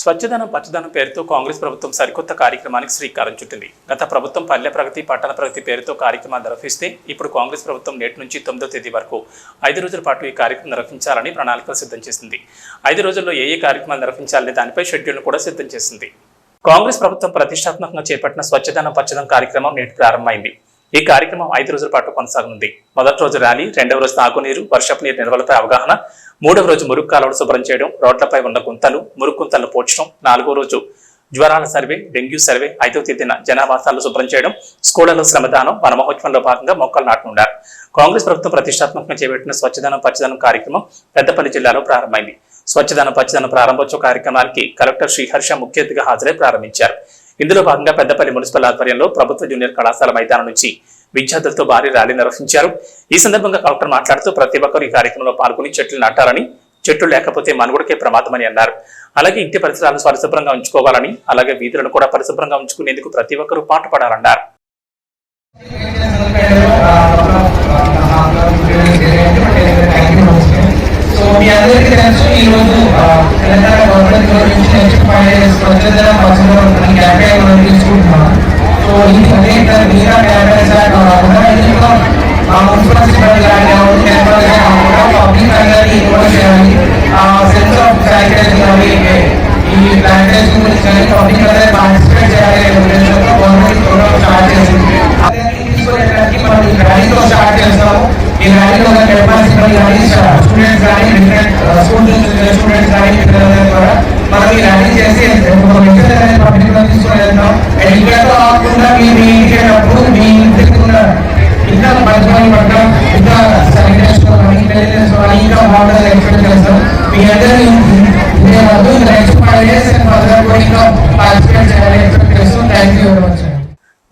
స్వచ్ఛదనం పచ్చదనం పేరుతో కాంగ్రెస్ ప్రభుత్వం సరికొత్త కార్యక్రమానికి శ్రీకారం చుట్టింది. గత ప్రభుత్వం పల్లె ప్రగతి పట్టణ ప్రగతి పేరుతో కార్యక్రమాలు నిర్వహిస్తే ఇప్పుడు కాంగ్రెస్ ప్రభుత్వం నేటి నుంచి తొమ్మిదో తేదీ వరకు ఐదు రోజుల పాటు ఈ కార్యక్రమం నిర్వహించాలని ప్రణాళికలు సిద్ధం చేసింది. ఐదు రోజుల్లో ఏ ఏ కార్యక్రమాలు నిర్వహించాలనే దానిపై షెడ్యూల్ను కూడా సిద్ధం చేసింది. కాంగ్రెస్ ప్రభుత్వం ప్రతిష్టాత్మకంగా చేపట్టిన స్వచ్ఛదనం పచ్చదనం కార్యక్రమం నేటి ప్రారంభమైంది. ఈ కార్యక్రమం ఐదు రోజుల పాటు కొనసాగనుంది. మొదటి రోజు ర్యాలీ రెండవ రోజు తాగునీరు వర్షపు నీరు నిల్వలపై అవగాహన మూడవ రోజు మురుగు కాలువలు శుభ్రం చేయడం రోడ్లపై ఉన్న గుంతలు మురుగు గుంతలను పోడ్చడం నాలుగో రోజు జ్వరాల సర్వే డెంగ్యూ సర్వే ఐదవ తేదీన జనావాసాలు శుభ్రం చేయడం స్కూళ్ళలో శ్రమదానం వన మహోత్సవంలో భాగంగా మొక్కలు నాటనున్నారు కాంగ్రెస్ ప్రభుత్వం ప్రతిష్టాత్మకంగా చేపట్టిన స్వచ్ఛదనం పచ్చదనం కార్యక్రమం పెద్దపల్లి జిల్లాలో ప్రారంభమైంది. స్వచ్ఛదనం పచ్చదనం ప్రారంభోత్సవ కార్యక్రమానికి కలెక్టర్ శ్రీహర్ష ముఖ్య అతిథిగా హాజరై ప్రారంభించారు. ఇందులో భాగంగా పెద్దపల్లి మున్సిపల్ ఆధ్వర్యంలో ప్రభుత్వ జూనియర్ కళాశాల మైదానం నుంచి విద్యార్థులతో భారీ ర్యాలీ నిర్వహించారు. ఈ సందర్భంగా కలెక్టర్ మాట్లాడుతూ ప్రతి ఒక్కరు ఈ కార్యక్రమంలో పాల్గొని చెట్లు నాటాలని చెట్లు లేకపోతే మనుగుడికే ప్రమాదమని అన్నారు. అలాగే ఇంటి పరిసరాలను పరిశుభ్రంగా ఉంచుకోవాలని అలాగే వీధులను కూడా పరిశుభ్రంగా ఉంచుకునేందుకు ప్రతి ఒక్కరూ పాటుపడాలన్నారు సో మీ అందరికీ తెలుసు ఈరోజు తెలంగాణ గవర్నమెంట్ నుంచి నెక్స్ట్ సో ఈ అదే మిగతా క్యాంపెయిన్స్ కాకుండా ఇందులో ఆ మున్సిపల్ సిబ్బంది కానీ టెంపర్ కాకుండా పబ్లిక్ అందరినీ ఇన్వాల్వ్ చేయాలి ఆ సెన్స్ ఆఫ్ శానిటైజింగ్ కానీ ఈ ప్లాంటేషన్ గురించి కానీ పబ్లిక్ అందరూ పార్టిసిపేట్ చేయాలి అనే ఉద్దేశంతో గవర్నమెంట్ ప్రోగ్రామ్ స్టార్ట్ చేసింది అదే తీసుకోవడానికి మనం ఈ ర్యాలీతో స్టార్ట్ చేస్తాము ఈ ర్యాలీలో ఉన్న కెపాసిటీ కానీ స్టూడెంట్స్ కానీ డిఫరెంట్ స్కూల్ స్టూడెంట్స్ కానీ పిల్లలందరూ కూడా మనం ఈ ర్యాలీ చేసి ఒక కానీ ఇంకా బాగుంటుంది ఎక్స్పెక్ట్ చేస్తాం మీ అందరినీ వద్దు next five years and further కూడా ఇంకా పార్టిసిపేట్ చేయాలని ఎక్స్పెక్ట్ చేస్తాం థ్యాంక్ యూ వెరీ మచ్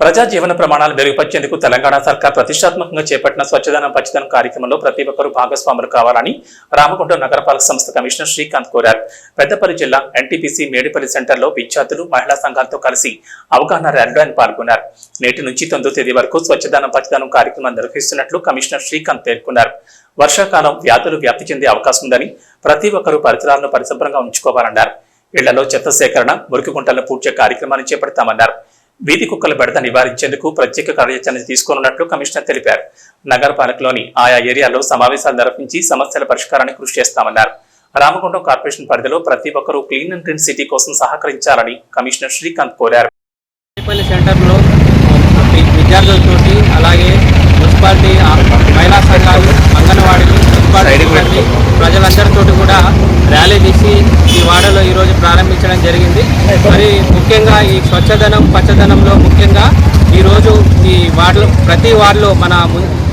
ప్రజా జీవన ప్రమాణాలు మెరుగుపరిచేందుకు తెలంగాణ సర్కార్ ప్రతిష్టాత్మకంగా చేపట్టిన స్వచ్ఛదనం పచ్చదనం కార్యక్రమంలో ప్రతి ఒక్కరూ భాగస్వాములు కావాలని రామగుండం నగరపాలక సంస్థ కమిషనర్ శ్రీకాంత్ కోరారు. పెద్దపల్లి జిల్లా ఎన్టీపీసీ మేడిపల్లి సెంటర్లో విద్యార్థులు మహిళా సంఘాలతో కలిసి అవగాహన ర్యాలీలో ఆయన పాల్గొన్నారు. నేటి నుంచి తొమ్మిదో తేదీ వరకు స్వచ్ఛదనం పచ్చదనం కార్యక్రమం నిర్వహిస్తున్నట్లు కమిషనర్ శ్రీకాంత్ పేర్కొన్నారు. వర్షాకాలం వ్యాధులు వ్యాప్తి చెందే అవకాశం ఉందని ప్రతి ఒక్కరూ పరిసరాలను పరిశుభ్రంగా ఉంచుకోవాలన్నారు. ఇళ్ళలో చెత్త సేకరణ మురికి గుంటలను పూడ్చే కార్యక్రమాన్ని చేపడతామన్నారు. వీధి కుక్కల బెడత నివారించేందుకు ప్రత్యేక కార్యాచరణ తీసుకోనున్నట్లు కమిషనర్ తెలిపారు. నగరపాలకలోని ఆయా ఏరియాల్లో సమావేశాలు నిర్వహించి సమస్యల పరిష్కారానికి కృషి చేస్తామన్నారు. రామగుండం కార్పొరేషన్ పరిధిలో ప్రతి ఒక్కరూ క్లీన్ అండ్ క్లీన్ సిటీ కోసం సహకరించాలని కమిషనర్ శ్రీకాంత్ కోరారు. సెంటర్లో వి- విద్యార్థులతోటి అలాగే మున్సిపాలిటీ మహిళా సంఘాలు అంగన్వాడీలు సిబ్బంది ప్రజలందరితోటి కూడా ర్యాలీ తీసి ఈ వాడలో ఈరోజు ప్రారంభించడం జరిగింది. మరి ముఖ్యంగా ఈ స్వచ్ఛదనం పచ్చదనంలో ముఖ్యంగా ఈరోజు ఈ వార్డులో ప్రతి వార్డులో మన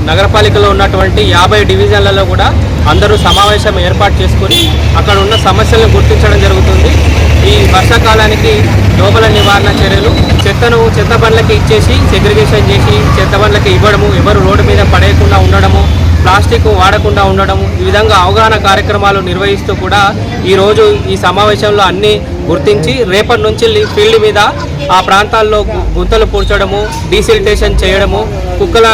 నగరపాలికలో ఉన్నటువంటి యాభై డివిజన్లలో కూడా అందరూ సమావేశం ఏర్పాటు చేసుకొని అక్కడ ఉన్న సమస్యలను గుర్తించడం జరుగుతుంది. ఈ వర్షాకాలానికి దోమల నివారణ చర్యలు చెత్తను చెత్త బండ్లకి ఇచ్చేసి సెగ్రిగేషన్ చేసి చెత్త బండ్లకి ఇవ్వడము ఎవరు రోడ్డు మీద పడేయకుండా ఉండడము ప్లాస్టిక్ వాడకుండా ఉండడం ఈ విధంగా అవగాహన కార్యక్రమాలు నిర్వహిస్తూ కూడా ఈరోజు ఈ సమావేశంలో అన్నీ గుర్తించి రేపటి నుంచి ఫీల్డ్ మీద ఆ ప్రాంతాల్లో గుంతలు పూడ్చడము డీసిల్టేషన్ చేయడము కుక్కల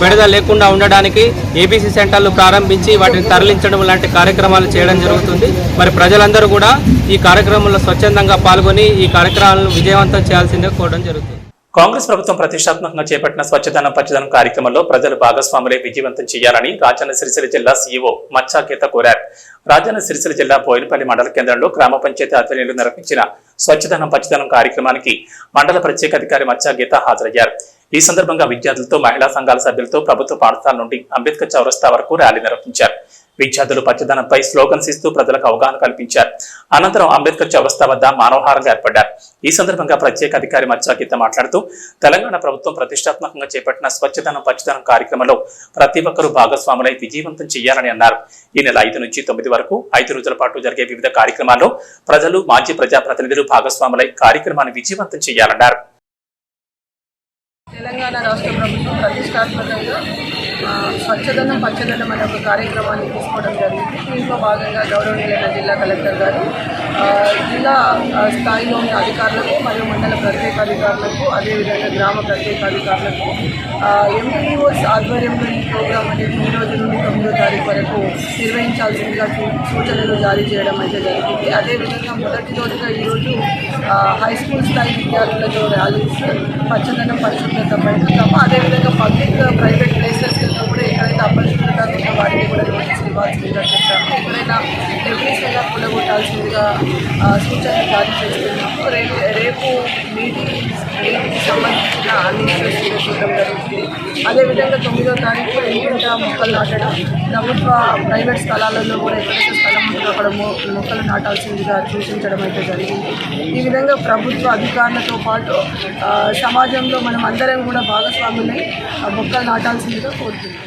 బెడద లేకుండా ఉండడానికి ఏబీసీ సెంటర్లు ప్రారంభించి వాటిని తరలించడం లాంటి కార్యక్రమాలు చేయడం జరుగుతుంది. మరి ప్రజలందరూ కూడా ఈ కార్యక్రమంలో స్వచ్ఛందంగా పాల్గొని ఈ కార్యక్రమాలను విజయవంతం చేయాల్సిందిగా కోరడం జరుగుతుంది. కాంగ్రెస్ ప్రభుత్వం ప్రతిష్టాత్మకంగా చేపట్టిన స్వచ్ఛదనం పచ్చదనం కార్యక్రమంలో ప్రజలు భాగస్వాములే విజయవంతం చేయాలని రాజన్న సిరిసిల్ల జిల్లా సీఈఓ మచ్చాకేత గీత కోరారు. రాజన్న సిరిసిల్ల జిల్లా బోయినపల్లి మండల కేంద్రంలో గ్రామ పంచాయతీ ఆధ్వర్యంలో నిర్వహించిన స్వచ్ఛదనం పచ్చదనం కార్యక్రమానికి మండల ప్రత్యేక అధికారి మచ్చా గీత హాజరయ్యారు. ఈ సందర్భంగా విద్యార్థులతో మహిళా సంఘాల సభ్యులతో ప్రభుత్వ పాఠశాల నుండి అంబేద్కర్ చౌరస్తా వరకు ర్యాలీ నిర్వహించారు. విద్యార్థులు పచ్చదనంపై స్లోగన్స్ ఇస్తూ ప్రజలకు అవగాహన కల్పించారు. అనంతరం అంబేద్కర్ చౌరస్తా వద్ద మానవహారంగా ఏర్పడ్డారు. ఈ సందర్భంగా ప్రత్యేక అధికారి మచ్చా గీత మాట్లాడుతూ తెలంగాణ ప్రభుత్వం ప్రతిష్టాత్మకంగా చేపట్టిన స్వచ్ఛదనం పచ్చదనం కార్యక్రమంలో ప్రతి ఒక్కరూ భాగస్వాములై విజయవంతం చేయాలని అన్నారు. ఈ నెల ఐదు నుంచి తొమ్మిది వరకు ఐదు రోజుల పాటు జరిగే వివిధ కార్యక్రమాల్లో ప్రజలు మాజీ ప్రజాప్రతినిధులు భాగస్వాములై కార్యక్రమాన్ని విజయవంతం చేయాలన్నారు. తెలంగాణ రాష్ట్ర ప్రభుత్వం ప్రతిష్టాత్మకంగా స్వచ్ఛదనం పచ్చదనం అనే ఒక కార్యక్రమాన్ని తీసుకోవడం జరిగింది. దీంట్లో భాగంగా గౌరవనీయులైన జిల్లా కలెక్టర్ గారు జిల్లా స్థాయిలోని అధికారులకు మరియు మండల ప్రత్యేక అధికారులకు అదేవిధంగా గ్రామ ప్రత్యేక అధికారులకు ఎంపీఓస్ ఆధ్వర్యంలో ఈ ప్రోగ్రాం అనేది ఈ రోజు నుండి తొమ్మిదో తారీఖు వరకు నిర్వహించాల్సిందిగా సూచనలు జారీ చేయడం అయితే జరిగింది. అదేవిధంగా మొదటి రోజుగా ఈరోజు హై స్కూల్ స్థాయి విద్యార్థులతో ర్యాలీస్ పచ్చదనం పరిశుభ్రత పైన అదేవిధంగా పబ్లిక్ సూచన సూచనలు జారీ చేస్తున్నాము రేపు రేపు మీటింగ్ సంబంధించిన అన్ని ఇష్యూస్ చూడడం జరుగుతుంది. అదేవిధంగా తొమ్మిదో తారీఖు ఇంటింటా మొక్కలు నాటడం ప్రభుత్వ ప్రైవేట్ స్థలాలలో కూడా ఎక్కడైతే స్థలం ఉంటుందో మొక్కలు నాటాల్సిందిగా సూచించడం అయితే జరిగింది. ఈ విధంగా ప్రభుత్వ అధికారులతో పాటు సమాజంలో మనం అందరం కూడా భాగస్వాములై ఆ మొక్కలు నాటాల్సిందిగా కోరుతున్నాం.